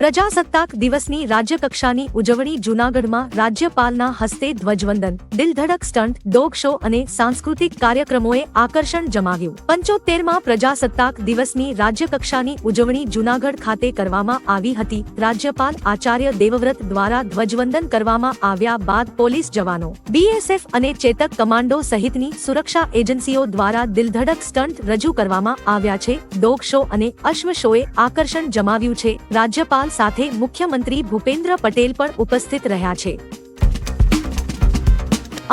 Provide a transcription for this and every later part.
પ્રજાસત્તાક દિવસની રાજ્યકક્ષાની ઉજવણી જૂનાગઢમાં રાજ્યપાલના હસ્તે ધ્વજવંદન, દિલધડક સ્ટન્ટ ડોગ શો અને સાંસ્કૃતિક કાર્યક્રમોએ આકર્ષણ જમાવ્યું. પંચોતેરમાં પ્રજાસત્તાક દિવસની રાજ્યકક્ષાની ઉજવણી જૂનાગઢ ખાતે કરવામાં આવી હતી. રાજ્યપાલ આચાર્ય દેવવ્રત દ્વારા ધ્વજવંદન કરવામાં આવ્યા બાદ પોલીસ જવાનો, બીએસએફ અને ચેતક કમાન્ડો સહિતની સુરક્ષા એજન્સીઓ દ્વારા દિલધડક સ્ટન્ટ રજૂ કરવામાં આવ્યા છે. ડોગ શો અને અશ્વ શોએ આકર્ષણ જમાવ્યું છે. રાજ્યપાલ સાથે મુખ્યમંત્રી ભૂપેન્દ્ર પટેલ પણ ઉપસ્થિત રહ્યા છે.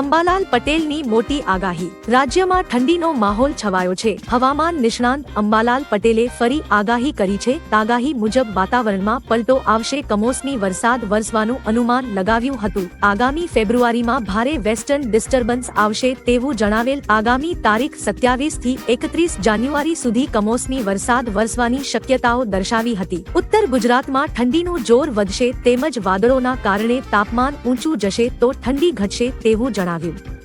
અંબાલાલ પટેલની મોટી આગાહી. રાજ્યમાં ઠંડીનો માહોલ છવાયો છે. હવામાન નિષ્ણાંત અંબાલાલ પટેલે ફરી આગાહી કરી છે. આગાહી મુજબ વાતાવરણમાં પલટો આવશે. કમોસમી વરસાદ વરસવાનું અનુમાન લગાવ્યું હતું. આગામી ફેબ્રુઆરીમાં ભારે વેસ્ટર્ન ડિસ્ટર્બન્સ આવશે તેવું જણાવેલ આગામી તારીખ સત્યાવીસથી એકત્રીસ જાન્યુઆરી સુધી કમોસમી વરસાદ વરસવાની શક્યતાઓ દર્શાવી હતી. ઉત્તર ગુજરાતમાં ઠંડીનું જોર વધશે તેમજ વાદળોના કારણે તાપમાન ઊંચું જશે તો ઠંડી ઘટશે તેવું જણાવ્યું.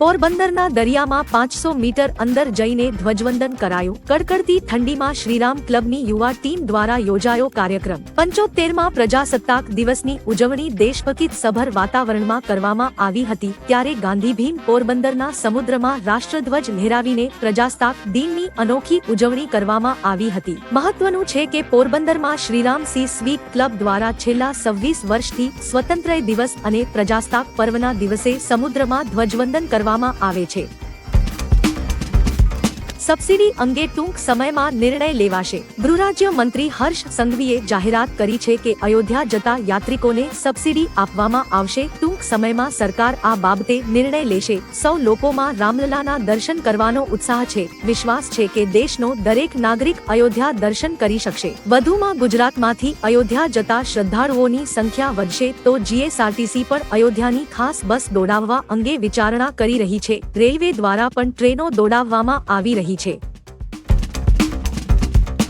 પોરબંદરના દરિયામાં પાંચસો મીટર અંદર જઈને ધ્વજવંદન કરાયું. કડકડતી ઠંડીમાં શ્રીરામ ક્લબની યુવા ટીમ દ્વારા યોજાયો કાર્યક્રમ. પંચોતેરમાં પ્રજાસત્તાક દિવસની ઉજવણી દેશભક્તિ સભર વાતાવરણમાં કરવામાં આવી હતી, ત્યારે ગાંધીભીમ પોરબંદરના સમુદ્રમાં રાષ્ટ્રધ્વજ લહેરાવીને પ્રજાસત્તાક દિનની અનોખી ઉજવણી કરવામાં આવી હતી. મહત્વનું છે કે પોરબંદરમાં શ્રીરામ સી સ્વીટ ક્લબ દ્વારા છેલ્લા સવ્વીસ વર્ષથી સ્વતંત્ર દિવસ અને પ્રજાસત્તાક પર્વના દિવસે સમુદ્રમાં ધ્વજવંદન કરવામાં આવે છે. સબસિડી અંગે ટૂંક સમયમાં નિર્ણય લેવાશે. ગૃહરાજ્ય મંત્રી હર્ષ સંઘવીએ જાહેરાત કરી છે કે અયોધ્યા જતા યાત્રિકોને સબસિડી આપવામાં આવશે. ટૂંક સમયમાં સરકાર આ બાબતે નિર્ણય લેશે. સૌ લોકોમાં રામલલાના દર્શન કરવાનો ઉત્સાહ છે. વિશ્વાસ છે કે દેશનો દરેક નાગરિક અયોધ્યા દર્શન કરી શકશે. વધુમાં ગુજરાતમાંથી અયોધ્યા જતા શ્રદ્ધાળુઓની સંખ્યા વધશે તો જીએસઆરટીસી પણ અયોધ્યાની ખાસ બસ દોડાવવા અંગે વિચારણા કરી રહી છે. રેલવે દ્વારા પણ ટ્રેનો દોડાવવામાં આવી રહી છે.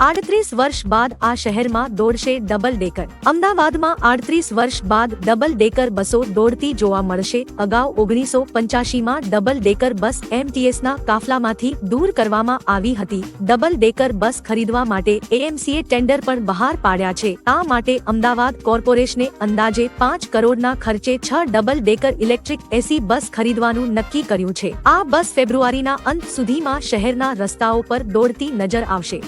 આડત્રીસ વર્ષ બાદ આ શહેરમાં દોડશે ડબલ ડેકર. અમદાવાદમાં આડત્રીસ વર્ષ બાદ ડબલ ડેકર બસો દોડતી જોવા મળશે. અગાઉ ઓગણીસો પંચ્યાસીમાં ડબલ ડેકર બસ એમટીએસના કાફલામાંથી દૂર કરવામાં આવી હતી. ડબલ ડેકર બસ ખરીદવા માટે એએમસીએ ટેન્ડર પણ બહાર પાડ્યા છે. આ માટે અમદાવાદ કોર્પોરેશને અંદાજે પાંચ કરોડના ખર્ચે છ double decker electric AC bus ખરીદવાનું નક્કી કર્યું છે. આ બસ ફેબ્રુઆરીના અંત સુધીમાં શહેરના રસ્તાઓ પર દોડતી નજર આવશે.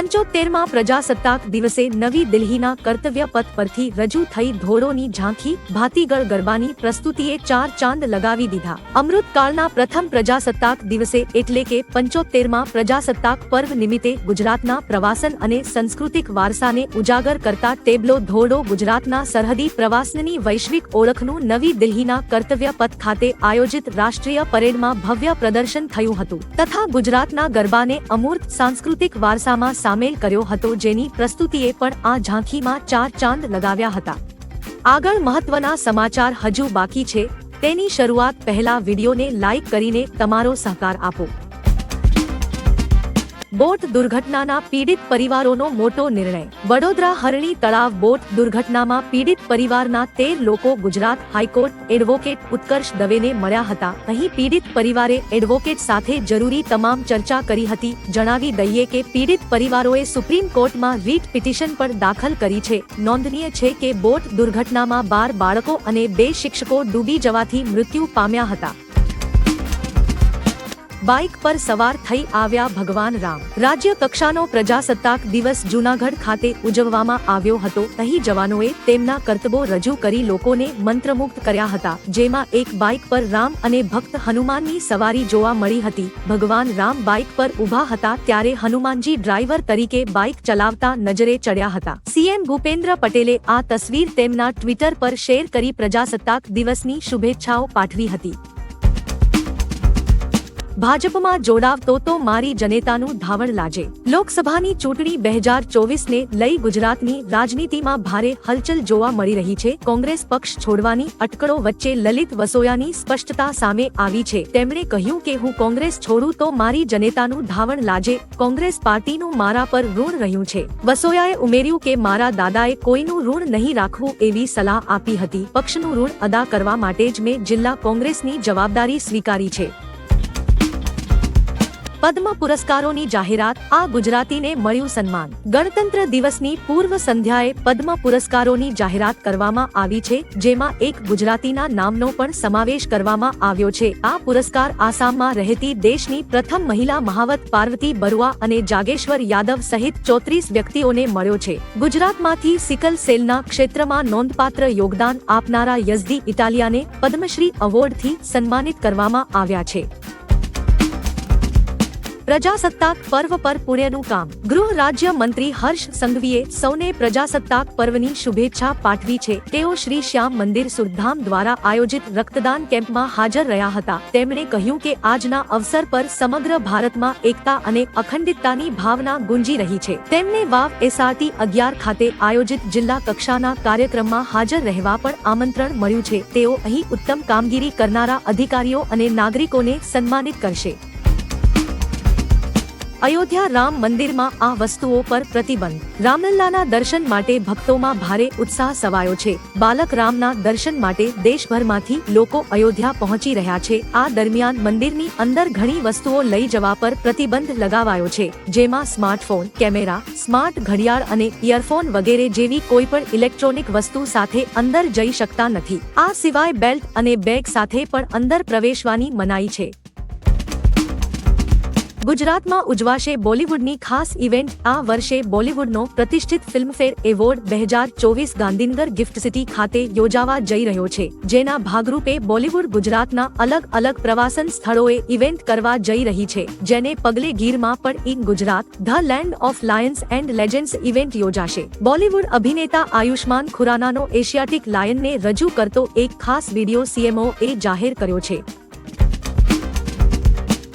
પંચોતેરમાં પ્રજાસત્તાક દિવસે નવી દિલ્હીના કર્તવ્ય પથ પરથી રજૂ થઈ ઢોરોની ઝાંખી ભાતીગળ ગરબાની પ્રસ્તુતિએ ચાર ચાંદ લગાવી દીધા. અમૃતકાળના પ્રથમ પ્રજાસત્તાક દિવસે એટલે કે પંચોતેરમાં પ્રજાસત્તાક પર્વ નિમિત્તે ગુજરાતના પ્રવાસન અને સાંસ્કૃતિક વારસાને ઉજાગર કરતા ટેબ્લો ધોડો ગુજરાતના સરહદી પ્રવાસનની વૈશ્વિક ઓળખનું નવી દિલ્હીના કર્તવ્ય પથ ખાતે આયોજિત રાષ્ટ્રીય પરેડમાં ભવ્ય પ્રદર્શન થયું હતું. તથા ગુજરાતના ગરબાને અમૂર્ત સાંસ્કૃતિક વારસામાં સામેલ કર્યો હતો જેની પ્રસ્તુતિએ પણ આ ઝાંખીમાં ચાર ચાંદ લગાવ્યા હતા. આગળ મહત્વના સમાચાર હજુ બાકી છે. તેની શરૂઆત પહેલા વિડીયોને લાઇક કરીને તમારો સહકાર આપો. બોટ દુર્ઘટનાના પીડિત પરિવારોનો મોટો નિર્ણય. વડોદરા હરણી તળાવ બોટ દુર્ઘટનામાં પીડિત પરિવારના તેર લોકો Gujarat high court advocate Utkarsh દવેને મળ્યા હતા. અહીં પીડિત પરિવારે એડવોકેટ સાથે જરૂરી તમામ ચર્ચા કરી હતી. જણાવી દઈએ કે પીડિત પરિવારોએ સુપ્રીમ કોર્ટમાં રીટ પિટિશન પણ દાખલ કરી છે. નોંધનીય છે કે બોટ દુર્ઘટનામાં બાર બાળકો અને બે શિક્ષકો ડૂબી જવાથી મૃત્યુ પામ્યા હતા. બાઇક પર સવાર થઈ આવ્યા ભગવાન રામ. રાજ્ય કક્ષાનો પ્રજાસત્તાક દિવસ જૂનાગઢ ખાતે ઉજવવામાં આવ્યો હતો. અહીં જવાનોએ તેમના કર્તબો રજૂ કરી લોકોને મંત્રમુગ્ધ કર્યા હતા. જેમાં એક બાઇક પર રામ અને ભક્ત હનુમાનની સવારી જોવા મળી હતી. ભગવાન રામ બાઇક પર ઊભા હતા ત્યારે હનુમાનજી ડ્રાઈવર તરીકે બાઇક ચલાવતા નજરે ચડ્યા હતા. સીએમ ભૂપેન્દ્ર પટેલે આ તસવીર તેમના ટ્વિટર પર શેર કરી પ્રજાસત્તાક દિવસની શુભેચ્છાઓ પાઠવી હતી. ભાજપમાં જોડાવતો તો મારી જનેતાનું ધાવણ લાજે. લોકસભાની ચૂંટણી બે હજાર ચોવીસને લઈ ગુજરાતની રાજનીતિમાં ભારે હલચલ જોવા મળી રહી છે. કોંગ્રેસ પક્ષ છોડવાની અટકળો વચ્ચે લલિત વસોયાની સ્પષ્ટતા સામે આવી છે. તેમણે કહ્યું કે હું કોંગ્રેસ છોડું તો મારી જનેતાનું ધાવણ લાજે. કોંગ્રેસ પાર્ટીનું મારા પર ઋણ રહ્યું છે. વસોયાએ ઉમેર્યું કે મારા દાદાએ કોઈનું ઋણ નહીં રાખવું એવી સલાહ આપી હતી. પક્ષનું ઋણ અદા કરવા માટે જ મેં જિલ્લા કોંગ્રેસની જવાબદારી સ્વીકારી છે. પદ્મ પુરસ્કારોની જાહેરાત આ ગુજરાતીને મળ્યું સન્માન. ગણતંત્ર દિવસની પૂર્વ સંધ્યાએ પદ્મ પુરસ્કારોની જાહેરાત કરવામાં આવી છે, જેમાં એક ગુજરાતીના નામનો પણ સમાવેશ કરવામાં આવ્યો છે. આ પુરસ્કાર આસામમાં રહેતી દેશની પ્રથમ મહિલા મહાવત પાર્વતી બરુઆ અને જાગેશ્વર યાદવ સહિત ચોત્રીસ વ્યક્તિઓને મળ્યો છે. ગુજરાતમાંથી સિકલ સેલના ક્ષેત્રમાં નોંધપાત્ર યોગદાન આપનારા યઝદી ઇટાલિયાને પદ્મશ્રી એવોર્ડથી સન્માનિત કરવામાં આવ્યા છે. પ્રજાસત્તાક પર્વ પર પુણ્યનું કામ. ગૃહ રાજ્ય મંત્રી હર્ષ સંઘવીએ સૌને પ્રજાસત્તાક પર્વની શુભેચ્છા પાઠવી છે. તેઓ શ્રી શ્યામ મંદિર સુરધામ દ્વારા આયોજિત રક્તદાન કેમ્પમાં હાજર રહ્યા હતા. તેમણે કહ્યું કે આજના અવસર પર સમગ્ર ભારતમાં એકતા અને અખંડિતતાની ભાવના ગુંજી રહી છે. તેમને વાવ એસઆરટી અગિયાર ખાતે આયોજિત જિલ્લા કક્ષાના કાર્યક્રમમાં હાજર રહેવા પણ આમંત્રણ મળ્યું છે. તેઓ અહીં ઉત્તમ કામગીરી કરનારા અધિકારીઓ અને નાગરિકોને સન્માનિત કરશે. અયોધ્યા રામ મંદિરમાં આ વસ્તુઓ પર પ્રતિબંધ. રામલલ્લાના દર્શન માટે ભક્તોમાં ભારે ઉત્સાહ સવાયો છે. બાલક રામના દર્શન માટે દેશભરમાંથી લોકો અયોધ્યા પહોંચી રહ્યા છે. આ દરમિયાન મંદિરની અંદર ઘણી વસ્તુઓ લઈ જવા પર પ્રતિબંધ લગાવાયો છે. જેમાં સ્માર્ટફોન, કેમેરા, સ્માર્ટ ઘડિયાળ અને ઇયરફોન વગેરે જેવી કોઈ પણ ઇલેક્ટ્રોનિક વસ્તુ સાથે અંદર જઈ શકતા નથી. આ સિવાય બેલ્ટ અને બેગ સાથે પણ અંદર પ્રવેશવાની મનાઈ છે. ગુજરાતમાં ઉજવાશે બોલિવૂડની ખાસ ઇવેન્ટ આ વર્ષે બોલિવૂડનો પ્રતિષ્ઠિત ફિલ્મફેર એવોર્ડ બે હજાર ચોવીસ ગાંધીનગર ગિફ્ટ સિટી ખાતે યોજાવા જઈ રહ્યો છે, જેના ભાગરૂપે બોલિવૂડ ગુજરાતના અલગ અલગ પ્રવાસન સ્થળોએ ઇવેન્ટ કરવા જઈ રહી છે, જેને પગલે ગીરમાં પણ in Gujarat, the land of lions and legends event યોજાશે. બોલિવૂડ અભિનેતા આયુષ્માન ખુરાનાનો એશિયાટિક લાયનને રજૂ કરતો એક ખાસ વીડિયો સીએમઓ એ જાહેર કર્યો છે.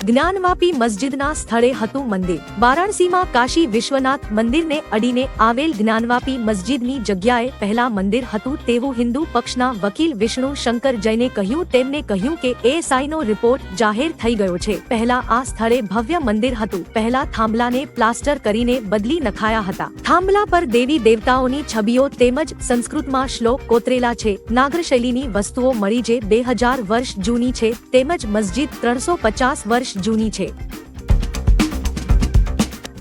જ્ઞાનવાપી મસ્જિદના સ્થળે હતું મંદિર. વારાણસીમાં કાશી વિશ્વનાથ મંદિરને અડીને આવેલ જ્ઞાનવાપી મસ્જિદની જગ્યાએ પહેલા મંદિર હતું તેવું હિન્દુ પક્ષના વકીલ વિષ્ણુ શંકર જૈને કહ્યું. તેમને કહ્યું કે એએસઆઈનો રિપોર્ટ જાહેર થઈ ગયો છે. પહેલા આ સ્થળે ભવ્ય મંદિર હતું. પહેલા થાંભલાને પ્લાસ્ટર કરીને બદલી નખાયા હતા. થાંભલા પર દેવી દેવતાઓની છબીઓ તેમજ સંસ્કૃતમાં શ્લોક કોતરેલા છે. નાગર શૈલીની વસ્તુઓ મળી જે બે હજાર વર્ષ જૂની છે. તેમજ મસ્જિદ ત્રણસો પચાસ વર્ષ જૂની છે.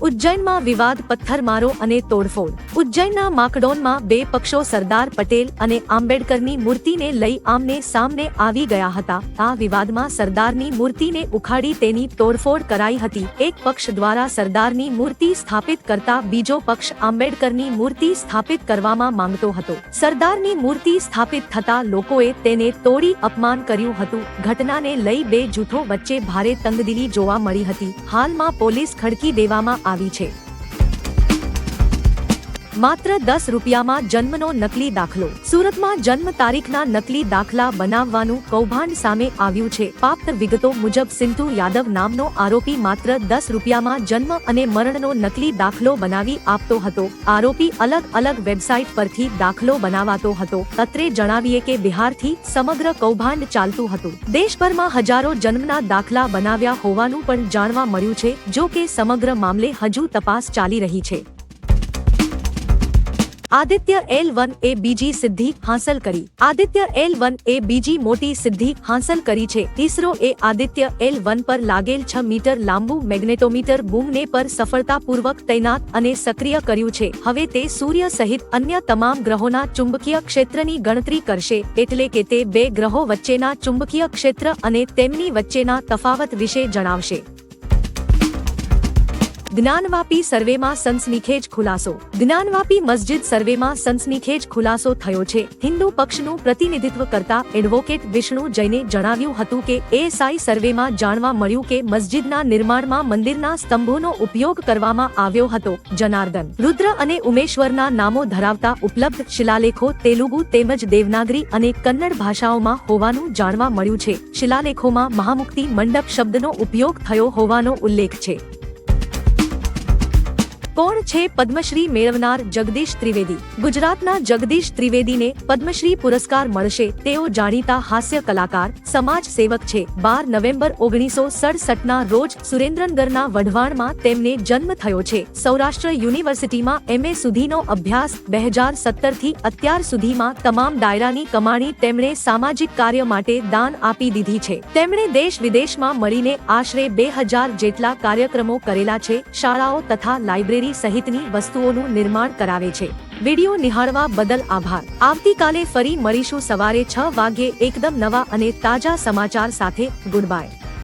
ઉજ્જૈનમાં વિવાદ, પથ્થરમારો અને તોડફોડ. ઉજ્જૈનના માકડોનમાં બે પક્ષો સરદાર પટેલ અને આંબેડકરની મૂર્તિને લઈ આમને સામને આવી ગયા હતા. આ વિવાદમાં સરદારની મૂર્તિને ઉખાડી તેની તોડફોડ કરાઈ હતી. એક પક્ષ દ્વારા સરદારની મૂર્તિ સ્થાપિત કરતા બીજો પક્ષ આંબેડકરની મૂર્તિ સ્થાપિત કરવામાં માંગતો હતો. સરદારની મૂર્તિ સ્થાપિત થતા લોકોએ તેને તોડી અપમાન કર્યું હતું. ઘટનાને લઈ બે જૂથો વચ્ચે ભારે તંગદિલી જોવા મળી હતી. હાલમાં પોલીસ ખડકી દેવામાં આવી છે. માત્ર દસ રૂપિયામાં જન્મનો નકલી દાખલો. સુરતમાં જન્મ તારીખના નકલી દાખલા બનાવવાનું કૌભાંડ સામે આવ્યું છે. પ્રાપ્ત વિગતો મુજબ સિંધુ યાદવ નામનો આરોપી માત્ર દસ રૂપિયામાં જન્મ અને મરણનો નકલી દાખલો બનાવી આપતો હતો. આરોપી અલગ અલગ વેબસાઇટ પરથી દાખલો બનાવાતો હતો. અત્રે જણાવીએ કે બિહારથી સમગ્ર કૌભાંડ ચાલતું હતું. દેશભરમાં હજારો જન્મના દાખલા બનાવ્યા હોવાનું પણ જાણવા મળ્યું છે, જો કે સમગ્ર મામલે હજુ તપાસ ચાલી રહી છે. આદિત્ય એલ વન એ બીજી સિદ્ધિ હાંસલ કરી. આદિત્ય એલ વન એ બીજી મોટી સિદ્ધિ હાંસલ કરી છે. ઇસરો એ આદિત્ય એલ વન પર લાગેલ છ મીટર લાંબુ મેગ્નેટોમીટર બૂમને પર સફળતાપૂર્વક તૈનાત અને સક્રિય કર્યું છે. હવે તે સૂર્ય સહિત અન્ય તમામ ગ્રહોના ચુંબકીય ક્ષેત્રની ગણતરી કરશે, એટલે કે તે બે ગ્રહો વચ્ચેના ચુંબકીય ક્ષેત્ર અને તેમની વચ્ચેના તફાવત વિશે જણાવશે. જ્ઞાનવાપી સર્વેમાં સનસનીખેજ ખુલાસો. જ્ઞાનવાપી મસ્જિદ સર્વેમાં સનસનીખેજ ખુલાસો થયો છે. હિન્દુ પક્ષનું પ્રતિનિધિત્વ કરતા એડવોકેટ વિષ્ણુ જૈને જણાવ્યું હતું કે, એએસઆઈ સર્વેમાં જાણવા મળ્યું કે મસ્જિદના નિર્માણમાં મંદિરના સ્તંભોનો ઉપયોગ કરવામાં આવ્યો હતો. જનાર્દન, રુદ્ર અને ઉમેશ્વરના નામો ધરાવતા ઉપલબ્ધ શિલાલેખો તેલુગુ તેમજ દેવનાગરી અને કન્નડ ભાષાઓમાં હોવાનું જાણવા મળ્યું છે. શિલાલેખોમાં મહામુક્તિ મંડપ શબ્દનો ઉપયોગ થયો હોવાનો ઉલ્લેખ છે. કોણ છે પદ્મશ્રી મેળવનાર જગદીશ ત્રિવેદી? ગુજરાતના જગદીશ ત્રિવેદીને પદ્મશ્રી પુરસ્કાર મળશે તેઓ જાણીતા હાસ્ય કલાકાર, સમાજ સેવક છે. બાર નવેમ્બર ઓગણીસો સડસઠના રોજ સુરેન્દ્રનગરના વઢવાણમાં તેમને જન્મ થયો છે. સૌરાષ્ટ્ર યુનિવર્સિટીમાં એમએ સુધીનો અભ્યાસ બે હજાર સત્તરથી અત્યાર સુધીમાં તમામ ડાયરાની કમાણી તેમણે સામાજિક કાર્ય માટે દાન આપી દીધી છે. તેમણે દેશ વિદેશમાં મળીને આશરે બે હજાર જેટલા કાર્યક્રમો કરેલા છે. શાળાઓ તથા લાઇબ્રેરી સહિતની વસ્તુઓનું નિર્માણ કરાવે છે. વીડિયો નિહાળવા બદલ આભાર. આવતીકાલે ફરી મળીશું સવારે છ વાગ્યે એકદમ નવા અને તાજા સમાચાર સાથે ગુડ બાય.